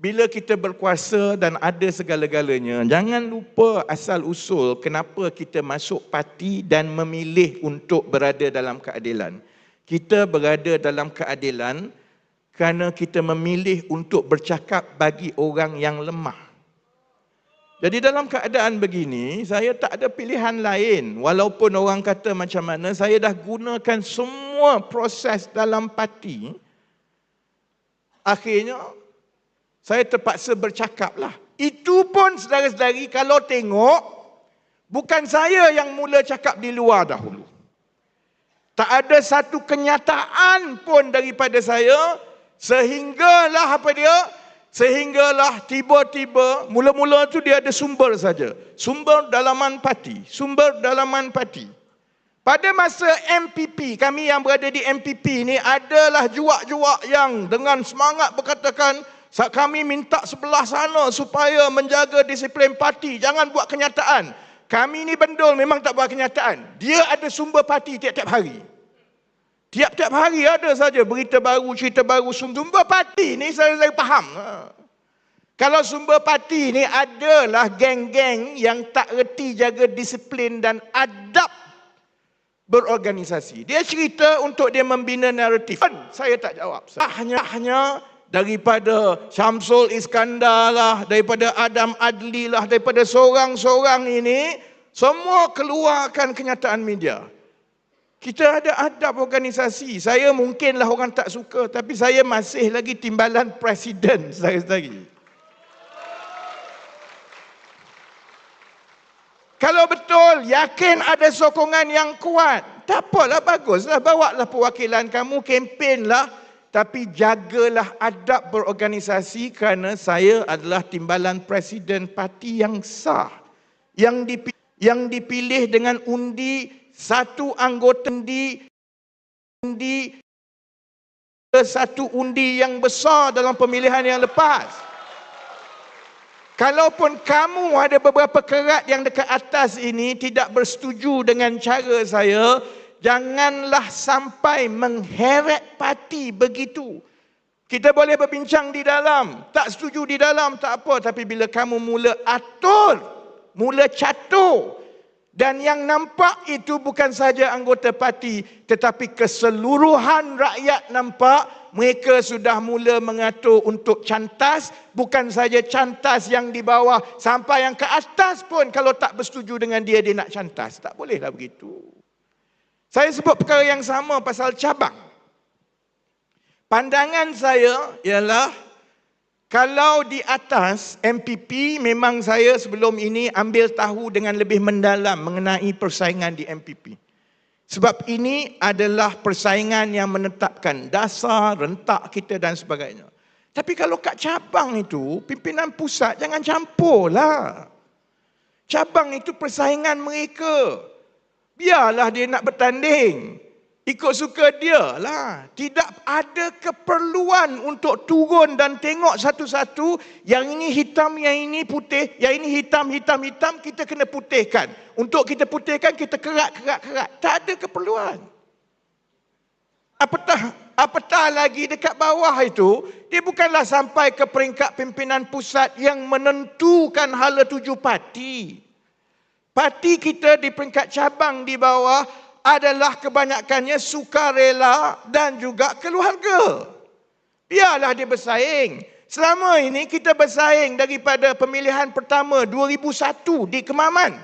bila kita berkuasa dan ada segala-galanya, jangan lupa asal usul kenapa kita masuk parti dan memilih untuk berada dalam keadilan. Kita berada dalam keadilan kerana kita memilih untuk bercakap bagi orang yang lemah. Jadi dalam keadaan begini, saya tak ada pilihan lain. Walaupun orang kata macam mana, saya dah gunakan semua proses dalam parti. Akhirnya, saya terpaksa bercakap lah. Itu pun saudara-saudari kalau tengok, bukan saya yang mula cakap di luar dahulu. Tak ada satu kenyataan pun daripada saya, sehinggalah apa dia, sehinggalah tiba-tiba, mula-mula tu dia ada sumber saja. Sumber dalaman parti, sumber dalaman parti. Pada masa MPP, kami yang berada di MPP ni adalah juak-juak yang dengan semangat berkatakan, kami minta sebelah sana supaya menjaga disiplin parti, jangan buat kenyataan. Kami ni bendul memang tak buat kenyataan. Dia ada sumber parti tiap-tiap hari. Tiap-tiap hari ada saja berita baru, cerita baru. Sumber parti ni saya, saya faham. Ha. Kalau sumber parti ni adalah geng-geng yang tak reti jaga disiplin dan adab berorganisasi. Dia cerita untuk dia membina naratif. Saya tak jawab. Hanya hanya daripada Syamsul Iskandar lah, daripada Adam Adli lah, daripada seorang-seorang ini, semua keluarkan kenyataan media. Kita ada adab organisasi. Saya mungkinlah orang tak suka, tapi saya masih lagi timbalan presiden saudara-saudari. Kalau betul, yakin ada sokongan yang kuat, tak apalah baguslah. Bawa lah perwakilan kamu, kempenlah tapi jagalah adab berorganisasi kerana saya adalah timbalan presiden parti yang sah yang dipilih, yang dipilih dengan undi satu anggota undi undi satu undi yang besar dalam pemilihan yang lepas. Kalaupun kamu ada beberapa kerat yang dekat atas ini tidak bersetuju dengan cara saya, janganlah sampai mengheret parti begitu. Kita boleh berbincang di dalam, tak setuju di dalam, tak apa. Tapi bila kamu mula atur, mula catur, dan yang nampak itu bukan saja anggota parti, tetapi keseluruhan rakyat nampak mereka sudah mula mengatur untuk cantas, bukan saja cantas yang di bawah, sampai yang ke atas pun kalau tak bersetuju dengan dia, dia nak cantas. Tak bolehlah begitu. Saya sebut perkara yang sama pasal cabang. Pandangan saya ialah kalau di atas MPP memang saya sebelum ini ambil tahu dengan lebih mendalam mengenai persaingan di MPP. Sebab ini adalah persaingan yang menetapkan dasar, rentak kita dan sebagainya. Tapi kalau kat cabang itu, pimpinan pusat jangan campurlah. Cabang itu persaingan mereka. Biarlah dia nak bertanding. Ikut suka dia lah. Tidak ada keperluan untuk turun dan tengok satu-satu. Yang ini hitam, yang ini putih. Yang ini hitam, hitam, hitam. Kita kena putihkan. Untuk kita putihkan, kita kerak, kerak, kerak. Tak ada keperluan. Apatah, apatah lagi dekat bawah itu, dia bukanlah sampai ke peringkat pimpinan pusat yang menentukan hala tuju parti. Parti kita di peringkat cabang di bawah adalah kebanyakannya sukarela dan juga keluarga. Biarlah dia bersaing. Selama ini kita bersaing daripada pemilihan pertama 2001 di Kemaman.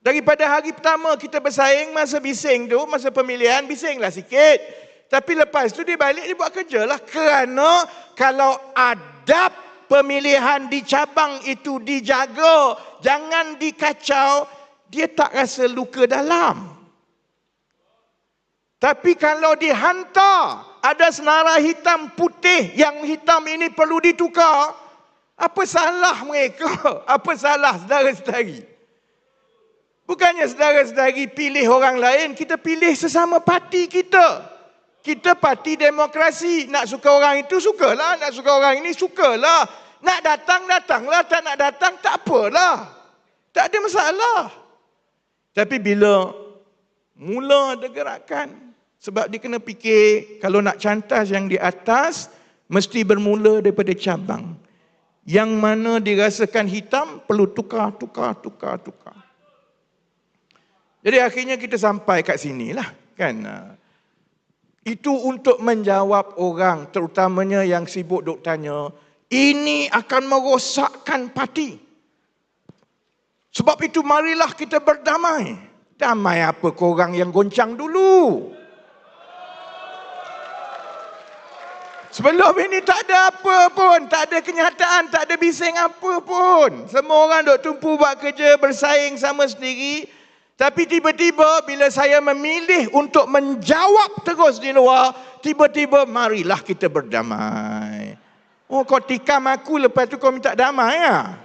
Daripada hari pertama kita bersaing masa bising tu, masa pemilihan bisinglah sikit. Tapi lepas tu dia balik dia buat kerja lah. Kerana kalau adab pemilihan di cabang itu dijaga, jangan dikacau, dia tak rasa luka dalam. Tapi kalau dihantar, ada senara hitam putih yang hitam ini perlu ditukar, apa salah mereka? Apa salah saudara-saudari? Bukannya saudara-saudari pilih orang lain, kita pilih sesama parti kita. Kita parti demokrasi. Nak suka orang itu, sukalah. Nak suka orang ini, sukalah. Nak datang, datanglah. Tak nak datang, tak apalah. Tak ada masalah. Tapi bila mula ada gerakan, sebab dia kena fikir, kalau nak cantas yang di atas, mesti bermula daripada cabang. Yang mana dirasakan hitam perlu tukar, tukar, tukar, tukar. Jadi akhirnya kita sampai kat sinilah kan. Itu untuk menjawab orang terutamanya yang sibuk duk tanya, ini akan merosakkan parti. Sebab itu marilah kita berdamai. Damai apa korang yang goncang dulu? Sebelum ini tak ada apa pun, tak ada kenyataan, tak ada bising apa pun. Semua orang duk tumpu buat kerja, bersaing sama sendiri. Tapi tiba-tiba bila saya memilih untuk menjawab terus di luar, tiba-tiba marilah kita berdamai. Oh kau tikam aku lepas tu kau minta damai ya?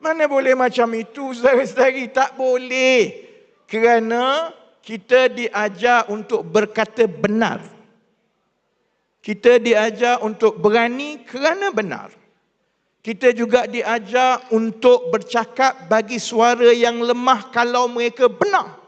Mana boleh macam itu saudara-saudari? Tak boleh. Kerana kita diajar untuk berkata benar. Kita diajar untuk berani kerana benar. Kita juga diajar untuk bercakap bagi suara yang lemah kalau mereka benar.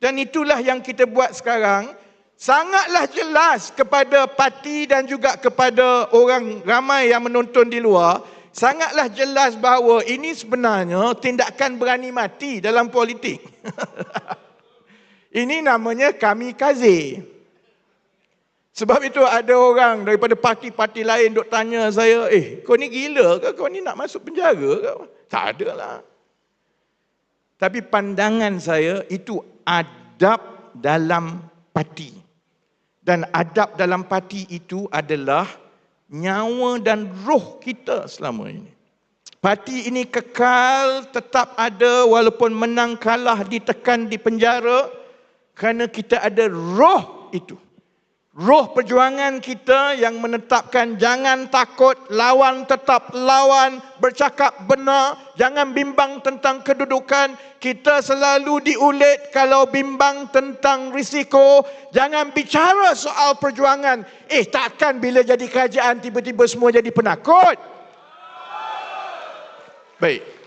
Dan itulah yang kita buat sekarang. Sangatlah jelas kepada parti dan juga kepada orang ramai yang menonton di luar. Sangatlah jelas bahawa ini sebenarnya tindakan berani mati dalam politik. ini namanya kami kazi. Sebab itu ada orang daripada parti-parti lain duk tanya saya, eh kau ni gila ke? Kau ni nak masuk penjara ke? Tak ada lah. Tapi pandangan saya itu adab dalam parti. Dan adab dalam parti itu adalah nyawa dan roh kita selama ini. Parti ini kekal tetap ada walaupun menang kalah ditekan di penjara kerana kita ada roh itu. Roh perjuangan kita yang menetapkan jangan takut, lawan tetap lawan, bercakap benar, jangan bimbang tentang kedudukan. Kita selalu diulit kalau bimbang tentang risiko. Jangan bicara soal perjuangan. Eh takkan bila jadi kerajaan tiba-tiba semua jadi penakut? Baik.